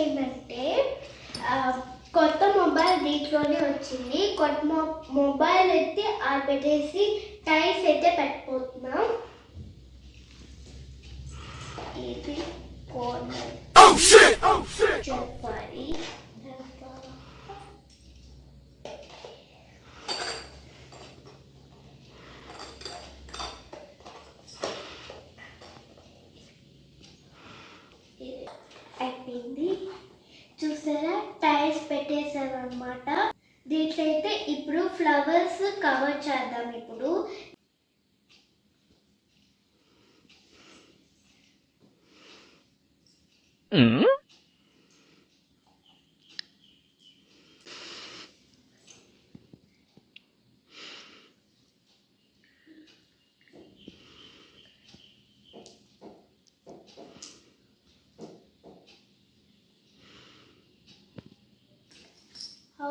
ఏంటంటే కొత్త మొబైల్ దీంట్లోనే వచ్చింది. కొత్త మొబైల్ అయితే ఆడబెట్టేసి టైర్స్ అయితే పెట్టిపోతున్నాం ఇది కార్నర్ చెప్పాలి ఇది అయిపోయింది చూసారా టైల్స్ పెట్టేసామన్నమాట దీంట్లో అయితే ఇప్పుడు ఫ్లవర్స్ కవర్ చేద్దాం ఇప్పుడు. హౌ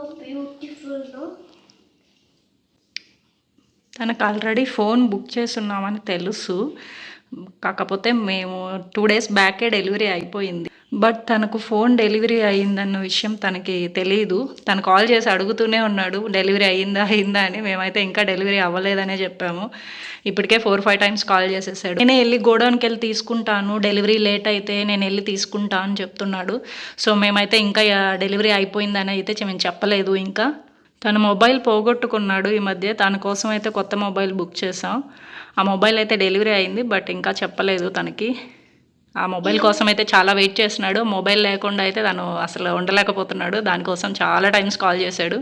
బ్యూటిఫుల్ తనకు ఆల్రెడీ ఫోన్ బుక్ చేసున్నామని తెలుసు. కాకపోతే మేము టూ డేస్ బ్యాకే డెలివరీ అయిపోయింది. బట్ తనకు ఫోన్ డెలివరీ అయిందన్న విషయం తనకి తెలియదు తను కాల్ చేసి అడుగుతూనే ఉన్నాడు డెలివరీ అయిందా అయిందా? అని మేమైతే ఇంకా డెలివరీ అవ్వలేదనే చెప్పాము. ఇప్పటికే ఫోర్ ఫైవ్ టైమ్స్ కాల్ చేసేసాడు. నేనే వెళ్ళి గోడౌన్కి వెళ్ళి తీసుకుంటాను డెలివరీ లేట్ అయితే నేను వెళ్ళి తీసుకుంటా అని చెప్తున్నాడు. సో మేమైతే ఇంకా డెలివరీ అయిపోయిందని అయితే మేము చెప్పలేదు ఇంకా. తన మొబైల్ పోగొట్టుకున్నాడు ఈ మధ్య. తన కోసం అయితే కొత్త మొబైల్ బుక్ చేసాం ఆ మొబైల్ అయితే డెలివరీ అయింది బట్ ఇంకా చెప్పలేదు తనకి. ఆ మొబైల్ కోసం అయితే చాలా వెయిట్ చేస్తున్నాడు. మొబైల్ లేకుండా అయితే తను అసలు ఉండలేకపోతున్నాడు. దానికోసం చాలా టైమ్స్ కాల్ చేశాడు.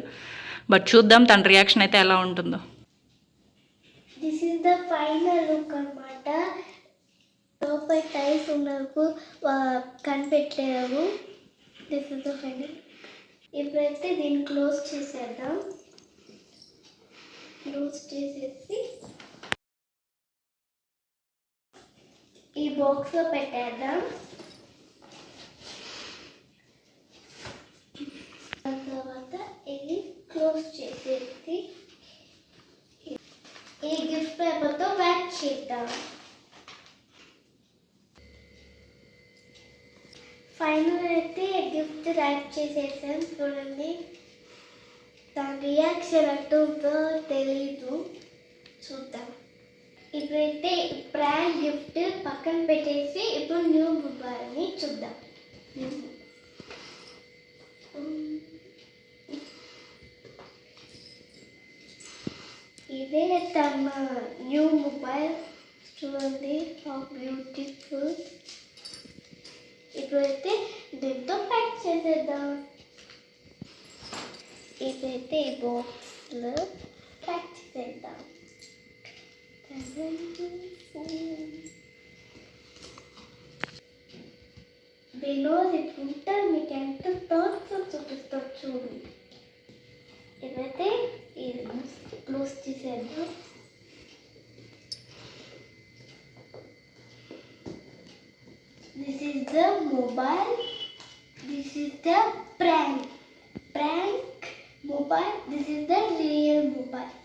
బట్ చూద్దాం తన రియాక్షన్ అయితే ఎలా ఉంటుందో. This is the final look అనమాట లోపల టైల్స్ ఉన్నందుకు కనిపెట్టలేవు దిస్ ఇస్ ద ఫైనల్ ఇప్పుడైతే దీన్ని క్లోజ్ చేసేద్దాం. క్లోజ్ చేసేసి ఈ బాక్స్లో పెట్టేద్దాం. దాని తర్వాత ఇది క్లోజ్ చేసేసి ఈ గిఫ్ట్ పేపర్తో ప్యాక్ చేద్దాం. ఫైనల్ అయితే గిఫ్ట్ ర్యాప్ చేసేసాం చూడండి. దాని రియాక్షన్ ఎట్టుందో తెలీదు. చూద్దాం. ఇప్పుడైతే ప్రాంక్ గిఫ్ట్ పక్కన పెట్టేసి ఇప్పుడు న్యూ మొబైల్ని చూద్దాం. ఇదే తమ న్యూ మొబైల్. చూడండి హౌ బ్యూటిఫుల్ ఇప్పుడైతే దీంతో ప్యాక్ చేసేద్దాం. ఇదైతే ఈ బాక్స్లో ప్యాక్ చేసేద్దాం. Below the printer we can put all sorts of stuff too. Everything is close to center. This is the mobile. This is the prank. Prank mobile. This is the real mobile.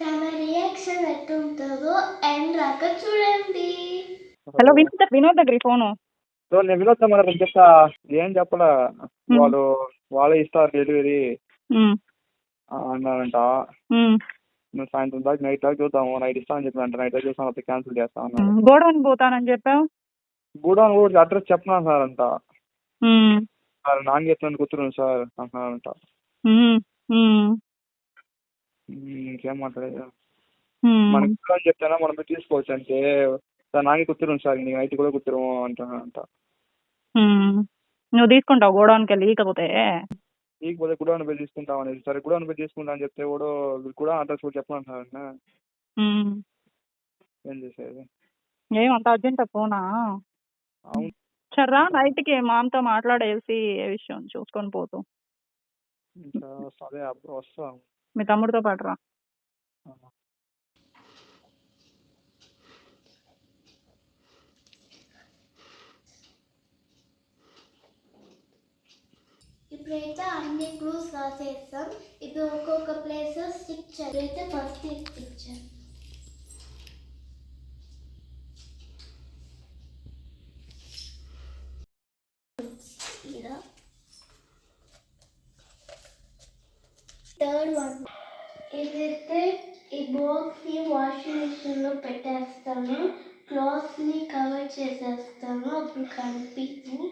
తన reaction ఎట్టుంటుందో end రాక చూడండి. Hello Vinod Vinod దగ్గర phone so నేను వినోద్ మరి చెప్తా. ఏం చెప్పలా? వాళ్ళు వాళ్ళే ఇస్తారు డెలివరీ. అన్నారంట. నువ్వు సాయంత్రం దాకా నైట్ దాకా చూద్దాము. నైట్ ఇస్తామని చెప్పినంట నైట్ దాకా చూస్తాను అయితే క్యాన్సిల్ చేస్తా అన్నాడు గోడౌన్ పోతానని చెప్పావు? గూడౌన్ కూడా అడ్రస్ చెప్పనా సార్ అంట సార్ నాన్న చెప్పినట్టు కూర్చున్నాను సార్ అంటున్నారంట ఇంకేం మాట్లాడేది? మనకి గూడౌన్ చెప్తానా మనం పోయి తీసుకోవచ్చు. అంటే నాన్న కూర్చున్నాను సార్. నీకు నైట్ కూడా కూర్చున్నాము అంటున్నారంట నువ్వు తీసుకుంటావు గోడౌన్కి వెళ్ళి ఇకపోతే నీకు పోతే గూడౌన్ పోయి తీసుకుంటాం అనేది. సరే గూడౌన్ పోయి తీసుకుంటా అని చెప్తే కూడా కూడా అడ్రస్ కూడా చెప్పమని సార్ ఏం చేసేది? ఏమంత అర్జెంట్ ఫోనా? అవును. సర్రా నైట్కి మామతో మాట్లాడేసి ఏ విషయం చూసుకొని పోతూ. సరే అప్పుడు వస్తాం. మీ తమ్ముడితో పాటు రా. ఇప్పుడైతే అన్ని క్లూస్ రాసేస్తాం. ఇప్పుడు ఒక్కొక్క ప్లేస్ స్టిక్ చేయాలి. అయితే ఫస్ట్ స్టిక్ చేయాలి. ఇలా థర్డ్ వన్ ఏదైతే ఈ బాక్స్ని వాషింగ్ మిషన్లో పెట్టేస్తాను. క్లాత్ని కవర్ చేసేస్తాను. అప్పుడు కనిపించి.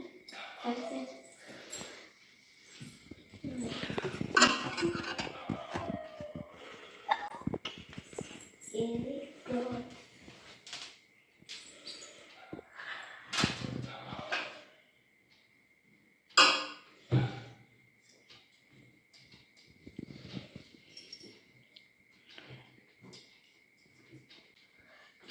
ఏది?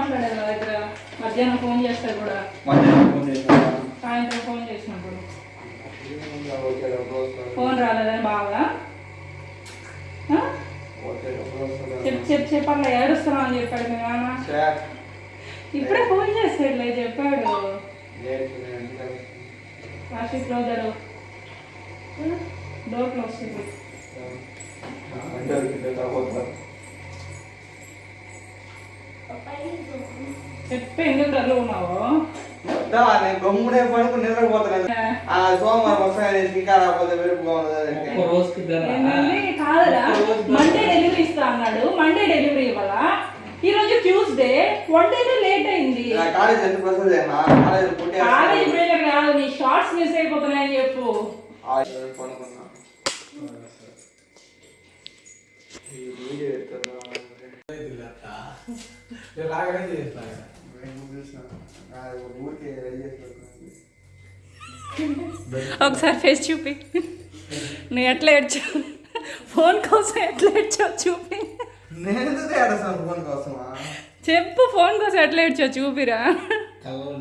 మాట్లాడారు నా దగ్గర మధ్యాహ్నం ఫోన్ చేస్తే కూడా మధ్యాహ్నం ఫోన్ చేసినా సాయంత్రం ఫోన్ చేసినప్పుడు ఫోన్ రాలేదని బాగా చెప్పు చెప్పు చెప్పట్లా ఏడుస్తున్నావు అని చెప్పాడు మీ నాన్న ఇప్పుడే ఫోన్ చేసాడులే చెప్పాడు లేదు నేను రాశి క్లోజర్ డోర్ క్లోజ్ చేసి అంటే తర్వాత చెప్పి ఎందుకు డల్ ఉన్నావు? నేను గమ్మునే పడుకుని నిద్రపోతున్నాను ఆ. సోమవారం ఇంకా రాకపోతే రోజుకి కాదురా మండే డెలివరీ ఇస్తా అన్నాడు. మండే డెలివరీ ఇవ్వాలా? ఈ రోజు ట్యూస్డే వన్ డేనే లేట్ అయింది. నా కాలేజ్ ఎందుకు వస్తుంది నా కాలేజ్ కాలేజ్ కాదు నీ షార్ట్స్ మిస్ అయిపోతున్నాయని చెప్పు. పడుకున్నా. ఈ వీడియో ఎత్తున్నా. రాగానే చేస్తాను. ఒకసారి ఫేస్ చూపి. నువ్వు ఎట్లా ఏడ్చావు ఫోన్ కోసం ఎట్లా ఏడ్చావు చూపి. నేను ఎందుకు ఏడుస్తాను ఫోన్ కోసమా? చెప్పు ఫోన్ కోసం ఎట్లా ఏడ్చావు చూపిరా.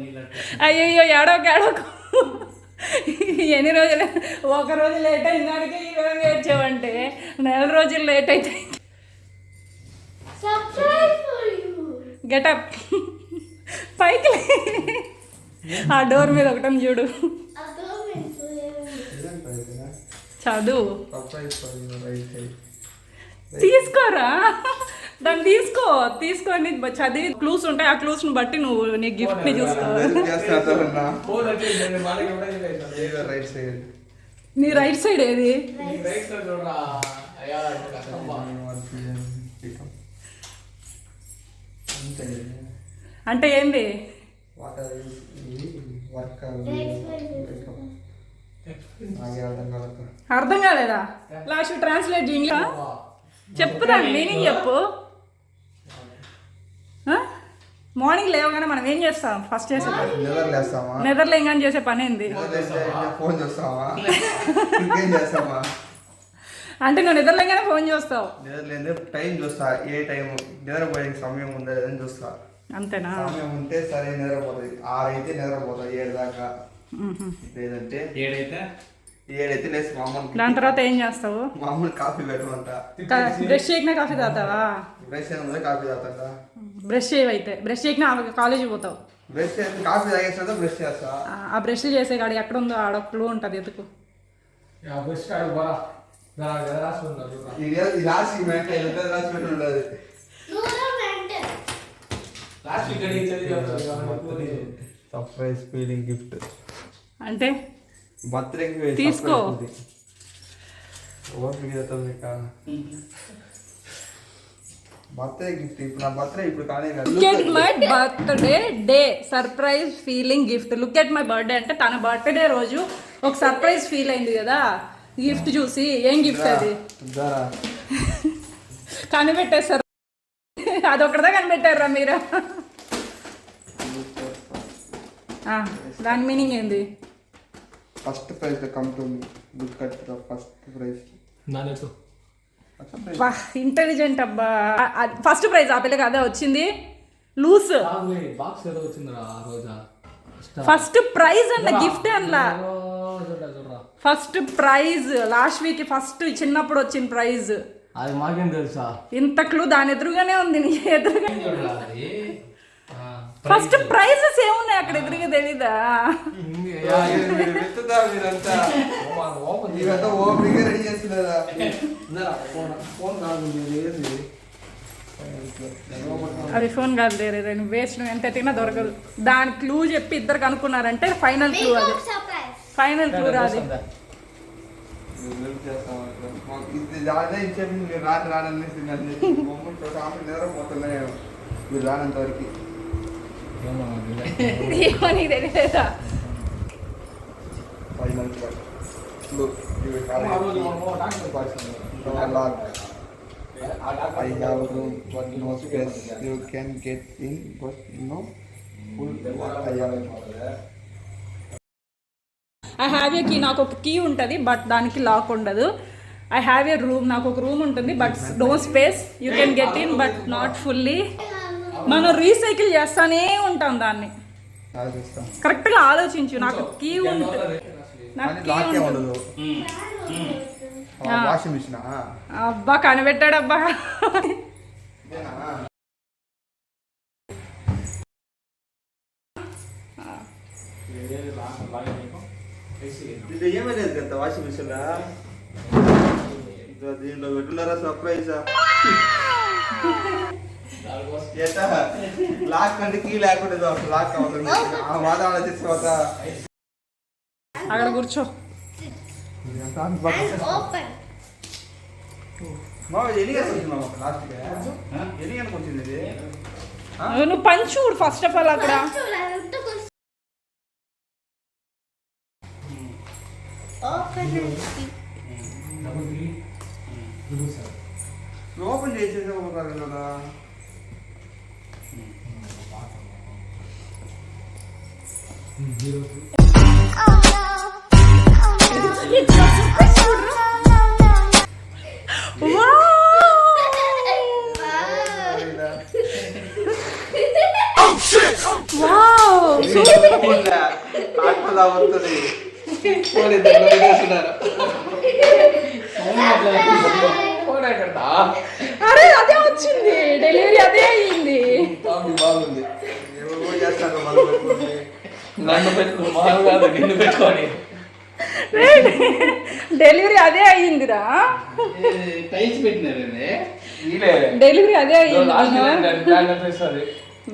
నీళ్ళు అయ్యయ్యో ఏడోక ఏడోకు ఎన్ని రోజులు ఒక రోజు లేట్ అయిన దానికి ఈ విధంగా ఏడ్చావంటే నెల రోజులు లేట్ అయితే గెటప్ పైకి. ఆ డోర్ మీద ఒకటం చూడు. చదువు. తీసుకోరా? దాన్ని తీసుకో. తీసుకొని చదివి క్లూస్ ఉంటాయి. ఆ క్లూస్ని బట్టి నువ్వు నీ గిఫ్ట్ని చూసుకో. చేస్తున్నా ఫోన్ వచ్చి నేను మనకి ఎప్పుడైనా చేస్తాను రైట్ సైడ్ నీ రైట్ సైడ్ ఏది? అంటే ఏంది? అర్థం కాలేదా. Last translate English. చెప్పు దాని మీనింగ్ చెప్పు. మార్నింగ్ లేవగానే మనం ఏం చేస్తాం? ఫస్ట్ చేసే పని. నిద్ర లేస్తామా? నిద్రలేగానే చేసే పని ఏంది? ఫోన్ చేస్తామా అంటే నువ్వు నిద్రలేగానే ఫోన్ చూస్తావు. నిద్ర లేదే టైం చూస్తా ఏ టైం నిద్రపోయే సమయం ఉందా లేదని చూస్తా. అంతేనా? సమయం ఉంటే సరే నిద్రపోతుంది ఆరు అయితే నిద్రపోతా ఏడు దాకా. లేదంటే ఏడైతే? ఏడైతే లేచి మా అమ్మని దాని తర్వాత ఏం చేస్తావు? మా అమ్మని కాఫీ పెట్టమంట బ్రష్ చేయకినా కాఫీ తాగుతావా? బ్రష్ ఏముంది కాఫీ తాగుతా బ్రష్ చేయవైతే. బ్రష్ చేయకినా కాలేజీ పోతావు. బ్రష్ చేసి కాఫీ తాగేసిన బ్రష్ చేస్తా. ఆ, బ్రష్ చేసే కాడ ఎక్కడ ఉందో ఆడ క్లూ ఉంటుంది బస్ కాడు ఇది మెంట ఎంత రాసి ఉండదు సర్ప్రైజ్ ఫీలింగ్ గిఫ్ట్ అంటే. బర్త్డేకి తీసుకో. బర్త్డే గిఫ్ట్ ఇప్పుడు నా బర్త్డే ఇప్పుడు కానీ look at my birthday day surprise feeling gift look at my birthday అంటే తన బర్త్డే రోజు ఒక సర్ప్రైజ్ ఫీల్ అయింది కదా. గిఫ్ట్ చూసి ఏం గిఫ్ట్ అది? దారా కనిపెట్టేశారు అదొక్కడదా కనిపెట్టారా మీరు. ఆ, దాని మీనింగ్ ఏంది? First prize come to look at the first prize నాన్నతో ఫస్ట్ ప్రైజ్. ఇంటెలిజెంట్ అబ్బా. ఫస్ట్ ప్రైజ్ ఆ పిల్లకి అదే వచ్చింది. లూస్. బాక్స్ ఏదో వచ్చిందిరా ఆ రోజా. ఫస్ట్ ప్రైజ్ అన్న గిఫ్ట్ చూడరా first prize last week first చిన్నప్పుడు వచ్చిన ప్రైజ్ అది మాకేం తెలుసా? ఇంత క్లూ దాని ఎదురుగానే ఉంది నీ ఎదురుగా ఫస్ట్ ప్రైజెస్ ఏమున్నాయి అక్కడ ఎదురుగా తెలీదా? ఓపెన్ ఓపెన్ రెడీ ఫోన్ కాదు అది ఫోన్ కాదు వేరే వేస్ట్ నువ్వు ఎంత ఎత్తినా దొరకదు. దాని క్లూ చెప్పి ఇద్దరు కనుక్కున్నారంటే ఫైనల్ క్లూ అది. ఫైనల్ క్లూ రాదు. Help I have room, but no space. You can get in, but no full what I have. I have a key నాకు ఒక కీ ఉంటుంది బట్ దానికి లాక్ ఉండదు. ఐ హ్యావ్ ఏ రూమ్ నాకు ఒక room ఉంటుంది but no space you can get in but not fully మనం recycle చేస్తానే ఉంటాం దాన్ని. కరెక్ట్గా ఆలోచించు నాకు కీ ఉంటుంది. నాకు కీ లాక్ ఏ ఉంటుంది. ఉండదు. వాషింగ్ మిషన్ అబ్బా కనిపెట్టాడు అబ్బా ఇది ఏమీ లేదు కదా వాషింగ్ మిషన్ దీంట్లో పెట్టున్నారా సర్ప్రైజ్ ఎట్టా లాక్ అంటే కీ లేకుండా ఇది ఒక లాక్ అవుతుంది ఆ వాతావరణం అక్కడ కూర్చో. అండ్ ఓపెన్ మామ ఎన్ని గంటలకు వచ్చింది మామ లాస్ట్కి ఎన్ని గంటలకు వచ్చింది ఇది? నువ్వు పంచు ఫస్ట్ ఆఫ్ ఆల్ అక్కడ. Open double three triple seven open చేసేసి ఒకసారి కదా జీరో అరే అదే వచ్చింది డెలివరీ అదే కామెడీ బాగుంది పెట్టుకొని. నన్ను పెట్టు మాను కాదు నిన్ను పెట్టుకొని డెలివరీ అదే అయ్యిందిరా. డెలివరీ అదే అయ్యింది.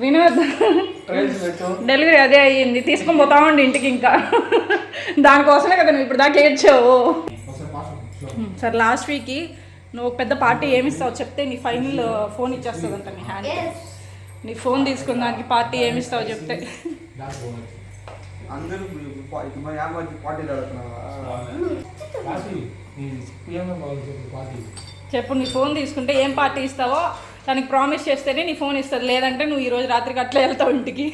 వినోద్ డెలివరీ అదే అయ్యింది. తీసుకొని పోతామండి ఇంటికి ఇంకా. దానికోసమే కదా నువ్వు ఇప్పుడు దాకా ఏడ్చావు. సరే లాస్ట్ వీక్కి నువ్వు పెద్ద పార్టీ ఏమి ఇస్తావు చెప్తే నీ ఫైనల్ ఫోన్ ఇచ్చేస్తుందంట నీ హ్యాండ్ నీ ఫోన్ తీసుకున్న దానికి పార్టీ ఏమి ఇస్తావు చెప్తే. అందరూ పార్టీలు ఆడుతున్నావా? పార్టీ చెప్పు నీ ఫోన్ తీసుకుంటే ఏం పార్టీ ఇస్తావో దానికి ప్రామిస్ చేస్తేనే నీ ఫోన్ ఇస్తుంది. లేదంటే నువ్వు ఈ రోజు రాత్రికి అట్లా వెళ్తావు ఇంటికి.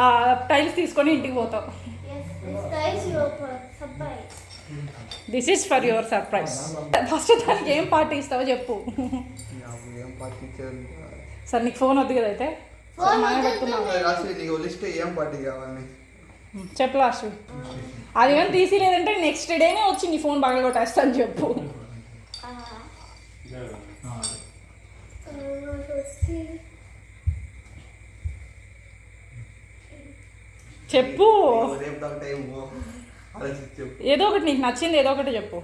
ఆ టైల్స్ తీసుకొని ఇంటికి పోతావు. This is for your surprise first దానికి ఏం పార్టీ ఇస్తావో చెప్పు. సరే నీకు ఫోన్ వద్దు కదా అయితే. లిస్ట్ ఏం పార్టీ కావాలి చెప్పు లాస్ట్. అది కానీ తీసి లేదంటే నెక్స్ట్ డేనే వచ్చి నీ ఫోన్ బాగా కొట్టేస్తాను చెప్పు చెప్పు. చెప్పు. ఏదో ఒకటి నీకు నచ్చింది ఏదో ఒకటి చెప్పు.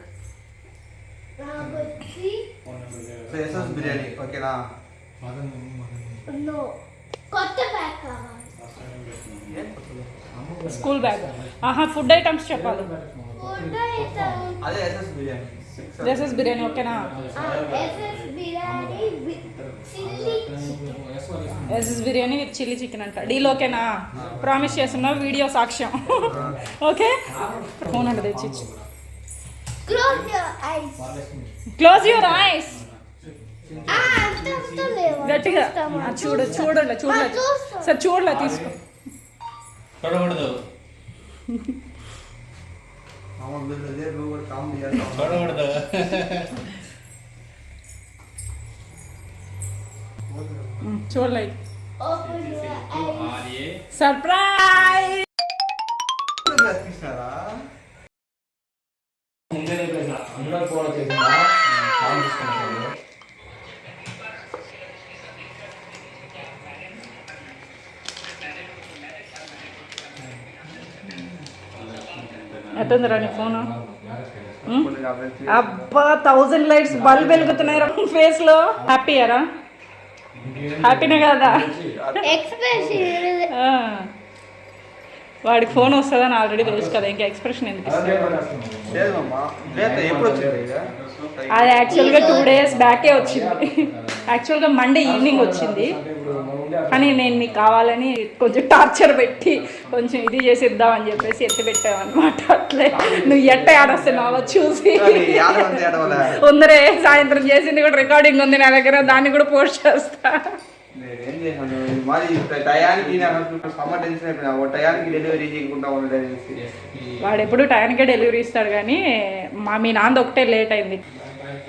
బిర్యానీ ఓకేనా నో? కొత్త కావాలి. School bag. ఆహా ఫుడ్ ఐటమ్స్ చెప్పాలి. ఫుడ్ అయితే అదే ఎస్ఎస్ బిర్యానీ ఓకేనా? SS biryani with chilli chicken అంట. డీల్ ఓకేనా? ప్రామిస్ చేస్తున్నా వీడియో సాక్ష్యం. ఓకే? ఫోన్ అంటే తెచ్చిచ్చు. క్లోజ్ యువర్ ఐస్ గట్టిగా. చూడు చూడలే చూడలే. సరే చూడలే తీసుకో. చూడకూడదు కూడా చూడకూడదు చూడలే. సర్ప్రైజ్! అందరూ చేసిందా ఎట్టుందిరా నీ ఫోన్. అబ్బా థౌజండ్ లైట్స్ బల్బ్ వెలుగుతున్నాయి ఫేస్లో. హ్యాపీయరా హ్యాపీనే కదా? ఎక్స్ప్రెషన్ ఆ. వాడికి ఫోన్ వస్తుందని ఆల్రెడీ తెలుసు కదా ఇంకా ఎక్స్ప్రెషన్ ఎందుకు? అది యాక్చువల్గా టూ డేస్ బ్యాకే వచ్చింది. యాక్చువల్గా మండే ఈవినింగ్ వచ్చింది. కానీ నేను నీకు కావాలని కొంచెం టార్చర్ పెట్టి కొంచెం ఇది చేసి ఇద్దామని చెప్పేసి ఎత్తి పెట్టామన్నమాట అట్లే. నువ్వు ఎట్ట ఆడొస్తున్నావో చూసి. ఉందరే సాయంత్రం చేసింది కూడా రికార్డింగ్ ఉంది నా దగ్గర దాన్ని కూడా పోస్ట్ చేస్తా. నేనేం చేశాను? మరి టయానికి నాకు సమ్మర్ టెన్షన్ అయిపోయినా ఓ టయానికి డెలివరీ చేయకుండా. వాడు ఎప్పుడు టైంకే డెలివరీ ఇస్తాడు కానీ మా మీ నాన్న ఒకటే లేట్ అయింది.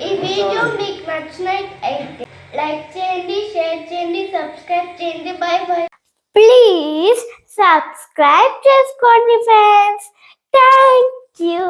ఈ వీడియో మీకు నచ్చినట్లయితే లైక్ చేయండి షేర్ చేయండి సబ్స్క్రైబ్ చేయండి. Bye bye. ప్లీజ్ సబ్స్క్రైబ్ చేసుకోండి ఫ్రెండ్స్. Thank you